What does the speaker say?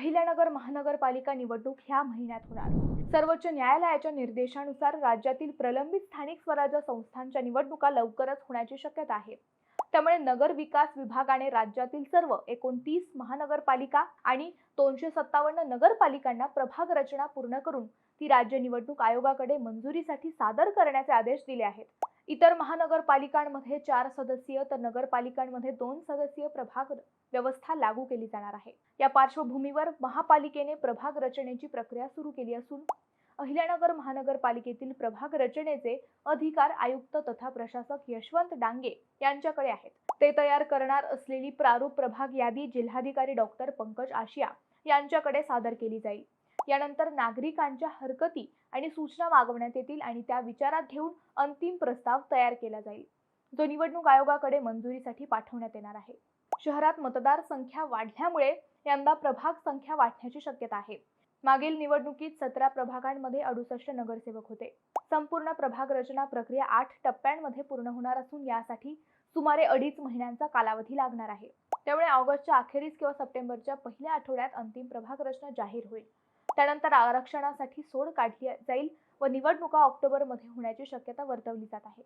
अहिल्यानगर महानगरपालिका निवडणूक ह्या महिन्यात होणार. सर्वोच्च न्यायालयाच्या निर्देशानुसार राज्यातील प्रलंबित स्थानिक स्वराज्य संस्थांच्या निवडणुका लवकरच होण्याची शक्यता आहे. त्यामुळे नगर विकास विभागाने राज्यातील सर्व एकोणतीस महानगरपालिका आणि दोनशे सत्तावन्न नगरपालिकांना प्रभाग रचना पूर्ण करून ती राज्य निवडणूक आयोगाकडे मंजुरीसाठी सादर करण्याचे आदेश दिले आहेत. इतर महानगरपालिकांमध्ये चार सदस्यीय तर नगरपालिकांमध्ये दोन सदस्यीय प्रभाग व्यवस्था लागू केली जाणार आहे. या पार्श्वभूमीवर महापालिकेने प्रभाग रचनेची प्रक्रिया सुरू केली असून अहिल्यानगर महानगरपालिकेतील प्रभाग रचनेचे अधिकार आयुक्त तथा प्रशासक यशवंत डांगे यांच्याकडे आहेत. ते तयार करणार असलेली प्रारूप प्रभाग यादी जिल्हाधिकारी डॉक्टर पंकज आशिया यांच्याकडे सादर केली जाईल. यानंतर नागरिकांच्या हरकती आणि सूचना मागवण्यात येतील आणि त्या विचारात घेऊन अंतिम प्रस्ताव तयार केला जाईल. जो निवडणूक आयोगाकडे मंजुरीसाठी पाठवण्यात येणार आहे. शहरात मतदार संख्या वाढल्यामुळे यंदा प्रभाग संख्या वाढण्याची शक्यता आहे. मागील निवडणुकीत सतरा प्रभागांमध्ये अडुसष्ट नगरसेवक होते. संपूर्ण प्रभाग रचना प्रक्रिया आठ टप्प्यांमध्ये पूर्ण होणार असून यासाठी सुमारे अडीच महिन्यांचा कालावधी लागणार आहे. त्यामुळे ऑगस्टच्या अखेरीस किंवा सप्टेंबरच्या पहिल्या आठवड्यात अंतिम प्रभाग रचना जाहीर होईल. त्यानंतर आरक्षणासाठी सोड काढली जाईल व निवडणुका ऑक्टोबरमध्ये होण्याची शक्यता वर्तवली जात आहे.